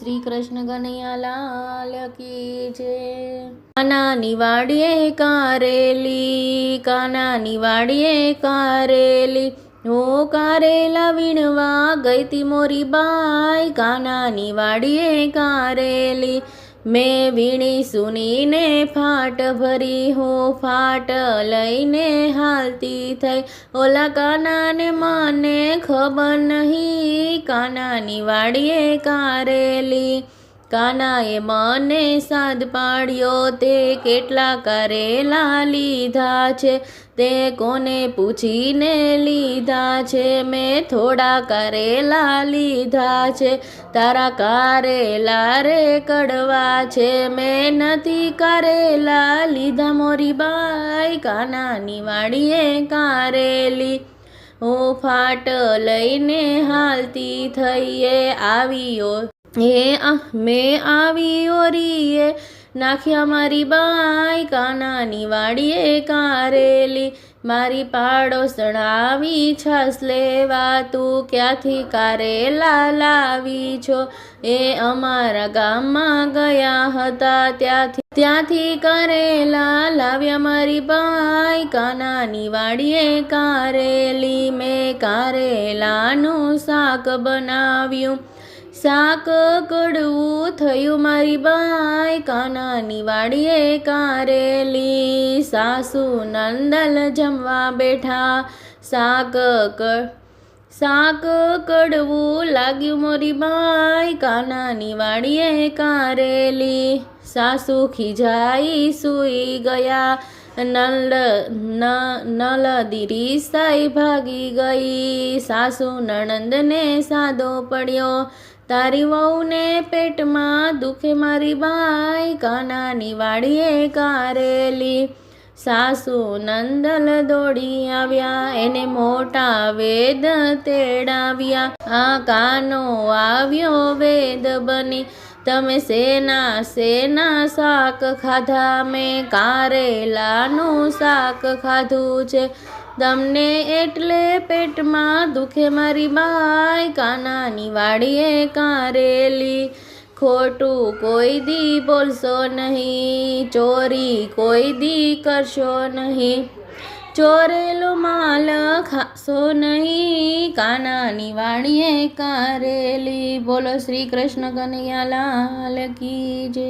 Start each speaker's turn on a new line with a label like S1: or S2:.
S1: શ્રી કૃષ્ણ કનૈયાલાલ કી છે કાનાની વાડીએ કારેલી કાનાની વાડીએ કારેલી. ઓ કારેલા વીણવા ગઈતી મોરી બાઈ કાનાની નિવાડીએ કારેલી. મેં વીણી સુનીને ફાટ ભરી, હું ફાટ લઈને હાલતી થઈ. ઓલા કાનાને મને ખબર નહીં, કાનાની વાડીએ કારેલી કાનાએ મને સાદ પાડ્યો તે કેટલા કરેલા લીધા છે? તે કોને પૂછીને લીધા છે? મેં થોડા કરેલા લીધા છે. તારા કારેલા રે કડવા છે. મેં નથી કરેલા લીધા. મોરી બાઈ કાનાની વાડીએ કારેલી. હું ફાટ લઈને હાલતી થઈએ, આવ્યો એ મેં આવી ઓરીએ, નાખ્યા મારી બાઈ, કાનાની વાડીએ કારેલી. મારી પાડો આવી છાસ લેવા, તું ક્યાંથી કારેલા લાવી છો? એ અમારા ગામમાં ગયા હતા, ત્યાંથી ત્યાંથી કારેલા લાવ્યા મારી બાઈ, કાનાની વાડીએ કારેલી. મેં કારેલાનું શાક બનાવ્યું. શાક કડવું થયું મારી બાઈ. કાનાની વાડીએ કારેલી સાસુ નંદલ જમવા બેઠા. શાક ક, શાક કડવું લાગ્યું મોરી બાઈ. કાનાની વાડીએ કારેલી સાસુ ખીજાઈ સૂઈ ગયા. નલ ન નલદી સાઈ ભાગી ગઈ. સાસુ નણંદને સાદો પડ્યો. તારી વહુને પેટમાં દુખે મારી બાઈ કાનાની વાડીએ કારેલી. સાસુ નંદલ દોડી આવ્યા, એને મોટા વેદ તેડાવ્યા. આ કાનો આવ્યો વેદ બની. તમે શેના શેના શાક ખાધા, મેં કારેલાનું શાક ખાધું છે. તમને એટલે પેટમાં દુખે મારી બાઈ, કાનાની વાડીએ કારેલી. ખોટું કોઈ દી બોલશો નહીં, ચોરી કોઈ દી કરશો નહીં. ચોરેલો માલ ખાશો નહીં, કાનાની વાડીએ કારેલી. બોલો શ્રી કૃષ્ણ કનૈયા લાલ કી જય.